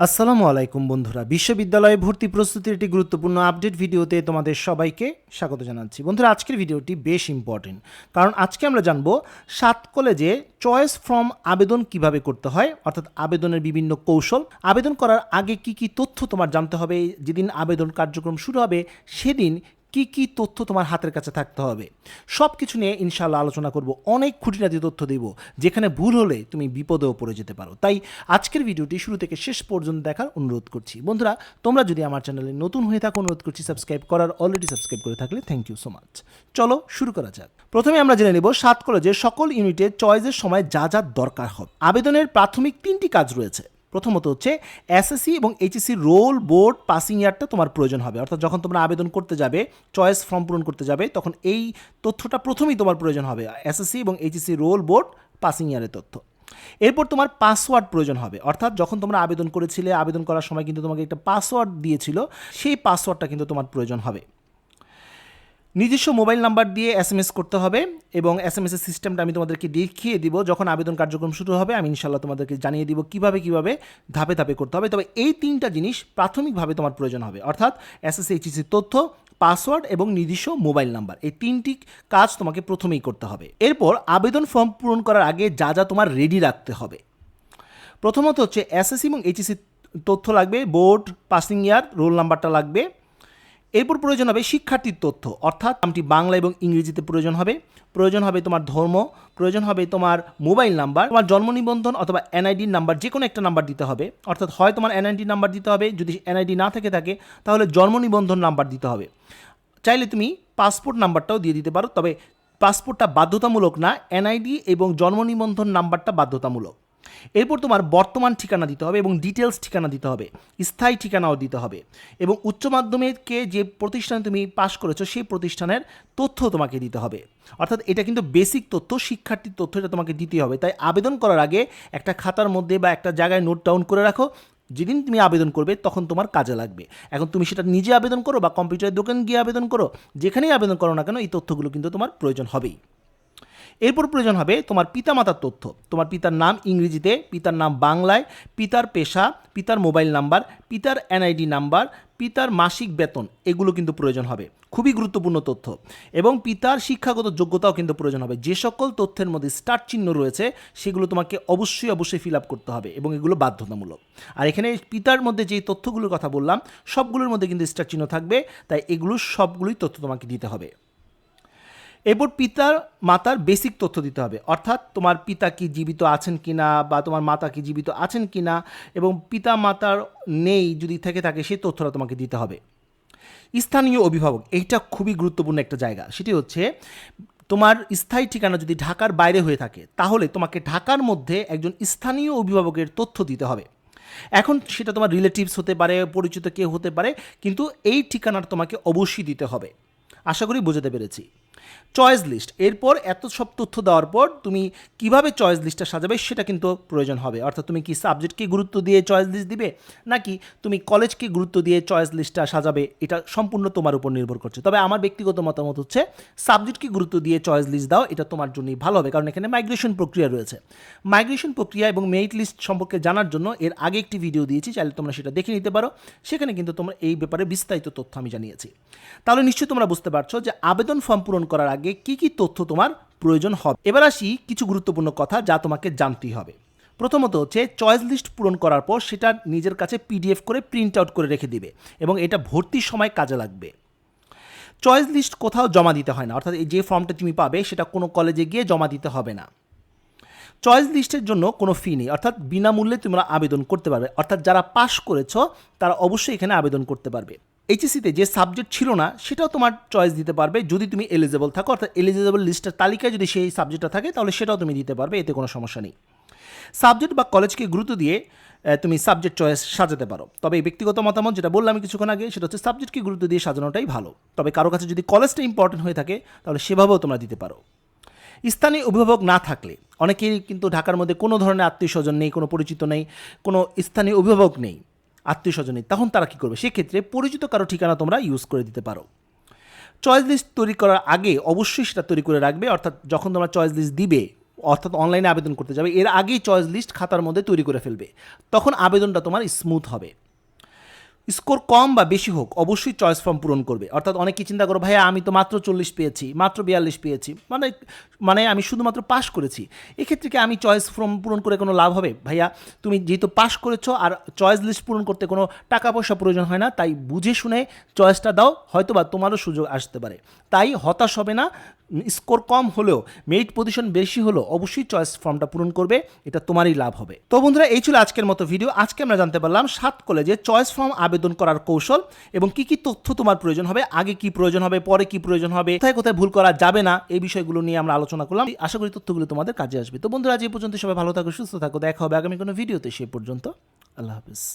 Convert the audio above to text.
আসসালামু আলাইকুম বন্ধুরা। বিশ্ববিদ্যালয়ে ভর্তি প্রস্তুতির একটি গুরুত্বপূর্ণ আপডেট ভিডিওতে তোমাদের সবাইকে স্বাগত জানাচ্ছি। বন্ধুরা, আজকের ভিডিওটি বেশ ইম্পর্টেন্ট কারণ আজকে আমরা জানব সাত কলেজে চয়েস ফর্ম আবেদন কীভাবে করতে হয়, অর্থাৎ আবেদনের বিভিন্ন কৌশল। আবেদন করার আগে কি কি তথ্য তোমার জানতে হবে? যেদিন আবেদন কার্যক্রম শুরু হবে, সেদিন কি কি তথ্য তোমার হাতের কাছে থাকতে হবে? সব কিছু নিয়ে ইনশাল্লাহ আলোচনা করব। অনেক খুঁটিনাটি তথ্য দেব, যেখানে ভুল হলে তুমি বিপদেও পড়ে যেতে পারো। তাই আজকের ভিডিওটি শুরু থেকে শেষ পর্যন্ত দেখার অনুরোধ করছি। বন্ধুরা, তোমরা যদি আমার চ্যানেলে নতুন হয়ে থাকো, অনুরোধ করছি সাবস্ক্রাইব করার, অলরেডি সাবস্ক্রাইব করে থাকলে থ্যাংক ইউ সো মাচ চলো শুরু করা যাক। প্রথমে আমরা জেনে নেব সাত কলেজের সকল ইউনিটে চয়েসের সময় যা যা দরকার হবে। আবেদনের প্রাথমিক তিনটি কাজ রয়েছে। প্রথমত হচ্ছে এসএসসি এবং এইচএসসি রোল বোর্ড পাসিং ইয়ারটা তোমার প্রয়োজন হবে। অর্থাৎ যখন তোমরা আবেদন করতে যাবে, চয়েস ফর্ম পূরণ করতে যাবে, তখন এই তথ্যটা প্রথমেই তোমার প্রয়োজন হবে, এসএসসি এবং এইচএসসি রোল বোর্ড পাসিং ইয়ারের তথ্য। এরপর তোমার পাসওয়ার্ড প্রয়োজন হবে। অর্থাৎ যখন তোমরা আবেদন করেছিলে, আবেদন করার সময় কিন্তু তোমাকে একটা পাসওয়ার্ড দিয়েছিল, সেই পাসওয়ার্ডটা কিন্তু তোমার প্রয়োজন হবে। নিজস্ব মোবাইল নাম্বার দিয়ে এস এম এস করতে হবে এবং এস এম এসের সিস্টেমটা আমি তোমাদেরকে দেখিয়ে দিব। যখন আবেদন কার্যক্রম শুরু হবে, আমি ইনশাল্লাহ তোমাদেরকে জানিয়ে দিব কীভাবে কীভাবে ধাপে ধাপে করতে হবে। তবে এই তিনটা জিনিস প্রাথমিকভাবে তোমার প্রয়োজন হবে। অর্থাৎ এস এস এইচএসির তথ্য পাসওয়ার্ড এবং নিজস্ব মোবাইল নাম্বার। এই তিনটি কাজ তোমাকে প্রথমেই করতে হবে। এরপর আবেদন ফর্ম পূরণ করার আগে যা যা তোমার রেডি রাখতে হবে। প্রথমত হচ্ছে এসএসসি এবং এইচএসসি তথ্য লাগবে বোর্ড পাসিং ইয়ার রোল নাম্বারটা লাগবে। এরপর প্রয়োজন হবে শিক্ষার্থীর তথ্য। অর্থাৎ নামটি বাংলা এবং ইংরেজিতে প্রয়োজন হবে। প্রয়োজন হবে তোমার ধর্ম, প্রয়োজন হবে তোমার মোবাইল নাম্বার, তোমার জন্ম নিবন্ধন অথবা এনআইডির নাম্বার যে কোনো একটা নাম্বার দিতে হবে। অর্থাৎ হয় তোমার এনআইডি নাম্বার দিতে হবে, যদি এনআইডি না থেকে থাকে, তাহলে জন্ম নিবন্ধন নাম্বার দিতে হবে। চাইলে তুমি পাসপোর্ট নাম্বারটাও দিয়ে দিতে পারো, তবে পাসপোর্টটা বাধ্যতামূলক না এনআইডি এবং জন্ম নিবন্ধন নাম্বারটা বাধ্যতামূলক। এরপর তোমার বর্তমান ঠিকানা দিতে হবে এবং ডিটেলস ঠিকানা দিতে হবে, স্থায়ী ঠিকানাও দিতে হবে এবং উচ্চ মাধ্যমিককে যে প্রতিষ্ঠানে তুমি পাশ করেছ সেই প্রতিষ্ঠানের তথ্য তোমাকে দিতে হবে। অর্থাৎ এটা কিন্তু বেসিক তথ্য, শিক্ষার্থীর তথ্য এটা তোমাকে দিতে হবে। তাই আবেদন করার আগে একটা খাতার মধ্যে বা একটা জায়গায় নোট ডাউন করে রাখো। যেদিন তুমি আবেদন করবে তখন তোমার কাজে লাগবে। এখন তুমি সেটা নিজে আবেদন করো বা কম্পিউটারের দোকান গিয়ে আবেদন করো, যেখানেই আবেদন করো না কেন এই তথ্যগুলো কিন্তু তোমার প্রয়োজন হবেই। এরপর প্রয়োজন হবে তোমার পিতামাতার তথ্য। তোমার পিতার নাম ইংরেজিতে, পিতার নাম বাংলায়, পিতার পেশা, পিতার মোবাইল নাম্বার, পিতার এনআইডি নাম্বার, পিতার মাসিক বেতন, এগুলো কিন্তু প্রয়োজন হবে। খুবই গুরুত্বপূর্ণ তথ্য। এবং পিতার শিক্ষাগত যোগ্যতাও কিন্তু প্রয়োজন হবে। যে সকল তথ্যের মধ্যে স্টার চিহ্ন রয়েছে, সেগুলো তোমাকে অবশ্যই অবশ্যই ফিল আপ করতে হবে এবং এগুলো বাধ্যতামূলক। আর এখানে পিতার মধ্যে যে তথ্যগুলোর কথা বললাম, সবগুলোর মধ্যে কিন্তু স্টার চিহ্ন থাকবে, তাই এগুলো সবগুলোই তথ্য তোমাকে দিতে হবে। এরপর পিতার, মাতার বেসিক তথ্য দিতে হবে। অর্থাৎ তোমার পিতা কি জীবিত আছেন কি না বা তোমার মাতা কি জীবিত আছেন কি না এবং পিতা, মাতার নেই যদি থেকে থাকে সেই তথ্যটা তোমাকে দিতে হবে। স্থানীয় অভিভাবক, এইটা খুবই গুরুত্বপূর্ণ একটা জায়গা। সেটি হচ্ছে তোমার স্থায়ী ঠিকানা যদি ঢাকার বাইরে হয়ে থাকে, তাহলে তোমাকে ঢাকার মধ্যে একজন স্থানীয় অভিভাবকের তথ্য দিতে হবে। এখন সেটা তোমার রিলেটিভস হতে পারে, পরিচিত কেউ হতে পারে, কিন্তু এই ঠিকানাটা তোমাকে অবশ্যই দিতে হবে। আশা করি বুঝতে পেরেছি। চয়েস লিস্ট এরপর এত সব তথ্য দেওয়ার পর তুমি কীভাবে চয়েস লিস্টটা সাজাবে সেটা কিন্তু প্রয়োজন হবে। অর্থাৎ তুমি কি সাবজেক্টকে গুরুত্ব দিয়ে চয়েস লিস্ট দিবে, নাকি তুমি কলেজকে গুরুত্ব দিয়ে চয়েস লিস্টটা সাজাবে, এটা সম্পূর্ণ তোমার উপর নির্ভর করছে। তবে আমার ব্যক্তিগত মতামত হচ্ছে সাবজেক্টকে গুরুত্ব দিয়ে চয়েস লিস্ট দাও, এটা তোমার জন্যই ভালো হবে। কারণ এখানে মাইগ্রেশন প্রক্রিয়া রয়েছে। মাইগ্রেশন প্রক্রিয়া এবং মেরিট লিস্ট সম্পর্কে জানার জন্য এর আগে একটি ভিডিও দিয়েছি, চাইলে তোমরা সেটা দেখে নিতে পারো। সেখানে কিন্তু তোমরা এই ব্যাপারে বিস্তারিত তথ্য আমি জানিয়েছি। তাহলে নিশ্চয়ই তোমরা বুঝতে পারছ যে আবেদন ফর্ম পূরণ করার আগে কি কি তথ্য তোমার প্রয়োজন হবে? এবার আসি কিছু গুরুত্বপূর্ণ কথা যা তোমাকে জানতেই হবে। প্রথমত হচ্ছে চয়েস লিস্ট পূরণ করার পর সেটা নিজের কাছে পিডিএফ করে প্রিন্ট আউট করে রেখে দিবে এবং এটা ভর্তির সময় কাজে লাগবে। চয়েস লিস্ট কোথাও জমা দিতে হয় না, অর্থাৎ এই যে ফর্মটা তুমি পাবে সেটা কোনো কলেজে গিয়ে জমা দিতে হবে না। চয়েস লিস্টের জন্য কোনো ফি নেই, অর্থাৎ বিনামূল্যে তোমরা আবেদন করতে পারবে। অর্থাৎ যারা পাশ করেছ, তারা অবশ্যই এখানে আবেদন করতে পারবে। এইচএসিতে যে সাবজেক্ট ছিল না, সেটাও তোমার চয়েস দিতে পারবে যদি তুমি এলিজেবল থাকো। অর্থাৎ এলিজেবল লিস্টের তালিকায় যদি সেই সাবজেক্টটা থাকে, তাহলে সেটাও তুমি দিতে পারবে, এতে কোনো সমস্যা নেই। সাবজেক্ট বা কলেজকে গুরুত্ব দিয়ে তুমি সাবজেক্ট চয়েস সাজাতে পারো। তবে এই ব্যক্তিগত মতামত যেটা বললাম কিছুক্ষণ আগে, সেটা হচ্ছে সাবজেক্টকে গুরুত্ব দিয়ে সাজানোটাই ভালো। তবে কারও কাছে যদি কলেজটা ইম্পর্টেন্ট হয়ে থাকে, তাহলে সেভাবেও তোমরা দিতে পারো। স্থানীয় অভিভাবক না থাকলে অনেকেই কিন্তু ঢাকার মধ্যে কোনো ধরনের আত্মীয় স্বজন নেই, কোনো পরিচিত নেই, কোনো স্থানীয় অভিভাবক নেই। আত্মীয় স্বজনে তখন তারা কী করবে? সেক্ষেত্রে পরিচিত কারও ঠিকানা তোমরা ইউজ করে দিতে পারো। চয়েস লিস্ট তৈরি করার আগে অবশ্যই সেটা তৈরি করে রাখবে, অর্থাৎ যখন তোমরা চয়েস লিস্ট দিবে, অর্থাৎ অনলাইনে আবেদন করতে যাবে, এর আগেই চয়েস লিস্ট খাতার মধ্যে তৈরি করে ফেলবে। তখন আবেদনটা তোমার স্মুথ হবে। স্কোর কম বা বেশি হোক, অবশ্যই চয়েস ফর্ম পূরণ করবে। অর্থাৎ অনেকে চিন্তা করো, ভাইয়া, আমি তো মাত্র চল্লিশ পেয়েছি, মাত্র বিয়াল্লিশ পেয়েছি। মানে মানে আমি শুধুমাত্র পাশ করেছি। এক্ষেত্রে কি আমি চয়েস ফর্ম পূরণ করে কোনো লাভ হবে? ভাইয়া, তুমি যেহেতু পাশ করেছ, আর চয়েস লিস্ট পূরণ করতে কোনো টাকা পয়সা প্রয়োজন হয় না, তাই বুঝে শুনে চয়েসটা দাও হয়তো বা তোমারও সুযোগ আসতে পারে। তাই হতাশ হবে না স্কোর কম হলেও মেরিট পজিশন বেশি হলেও অবশ্যই চয়েস ফর্মটা পূরণ করবে, এটা তোমারই লাভ হবে। তো বন্ধুরা, এই ছিল আজকের মতো ভিডিও আজকে আমরা জানতে পারলাম সাত কলেজে চয়েস ফর্ম আবেদন করার কৌশল এবং কি কি তথ্য তোমার প্রয়োজন হবে, আগে কি প্রয়োজন হবে, পরে কি প্রয়োজন হবে, কোথায় কোথায় ভুল করা যাবে না, এই বিষয়গুলো নিয়ে আমরা আলোচনা করলাম। আশা করি তথ্যগুলো তোমাদের কাজে আসবে। তো বন্ধুরা, আজ এই পর্যন্ত সবাই ভালো থাকো, সুস্থ থাকো। দেখা হবে আগামী কোনো ভিডিওতে সে পর্যন্ত। আল্লাহ হাফিজ।